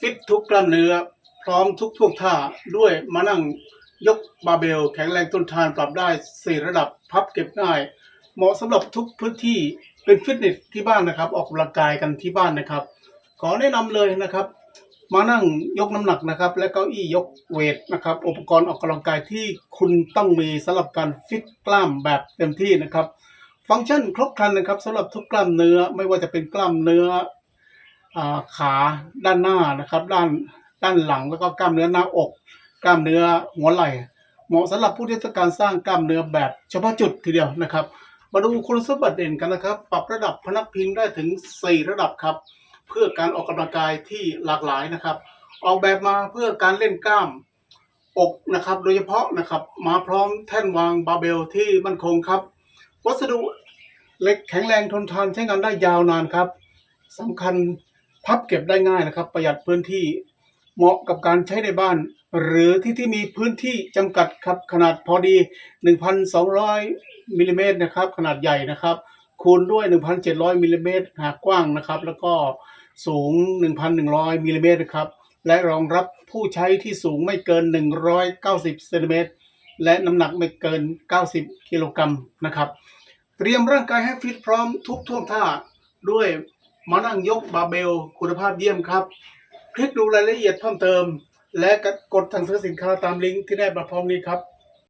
ฟิตทุกกล้ามเนื้อ พร้อมทุกท่วงท่าด้วยมานั่งยกบาเบล แข็งแรงทนทานปรับได้ 4 ระดับพับเก็บง่าย เหมาะสำหรับทุกพื้นที่เป็นฟิตเนสที่บ้านนะครับ ออกกำลังกายกันที่บ้านนะครับ ขอแนะนำเลยนะครับ มานั่งยกน้ำหนักนะครับ และเก้าอี้ยกเวทนะครับ อุปกรณ์ออกกำลังกายที่คุณต้องมีสำหรับการฟิตกล้ามแบบเต็มที่นะครับ ฟังก์ชันครบครันนะครับสำหรับทุกกล้ามเนื้อไม่ว่าจะเป็นกล้ามเนื้อ ขาด้านหน้านะครับ ด้านด้านหลังแล้วก็กล้ามเนื้อหน้าอก กล้ามเนื้อหัวไหล่ เหมาะสำหรับผู้ที่ต้องการสร้างกล้ามเนื้อแบบเฉพาะจุดทีเดียวนะครับ มาดูคุณสมบัติเด่นกันนะครับ ปรับระดับพนักพิงได้ถึง 4 ระดับครับ เพื่อการออกกำลังกายที่หลากหลายนะครับ ออกแบบมาเพื่อการเล่นกล้ามอกนะครับโดยเฉพาะนะครับมาพร้อมแท่นวางบาเบลที่มั่นคงครับ วัสดุเหล็กแข็งแรงทนทานใช้งานได้ยาวนานครับสำคัญ พับเก็บได้ง่ายนะครับ ประหยัดพื้นที่เหมาะกับการใช้ในบ้าน หรือที่ที่มีพื้นที่จำกัดครับขนาดพอดี 1,200มิลลิเมตรนะครับขนาดใหญ่นะครับ คูณด้วย 1,700มิลลิเมตรหากกว้างนะครับ แล้วก็สูง 1,100มิลลิเมตรนะครับและรองรับผู้ใช้ที่สูงไม่เกิน 190เซนติเมตรและน้ำหนักไม่เกิน 90 กิโลกรัมนะครับ เตรียมร่างกายให้ฟิตพร้อมทุกท่วงท่าด้วย มานั่งยกบาเบลคุณภาพเยี่ยมครับ คลิกดูรายละเอียดเพิ่มเติม และกดสั่งซื้อสินค้าตามลิงก์ที่แนบมาพร้อมนี้ครับ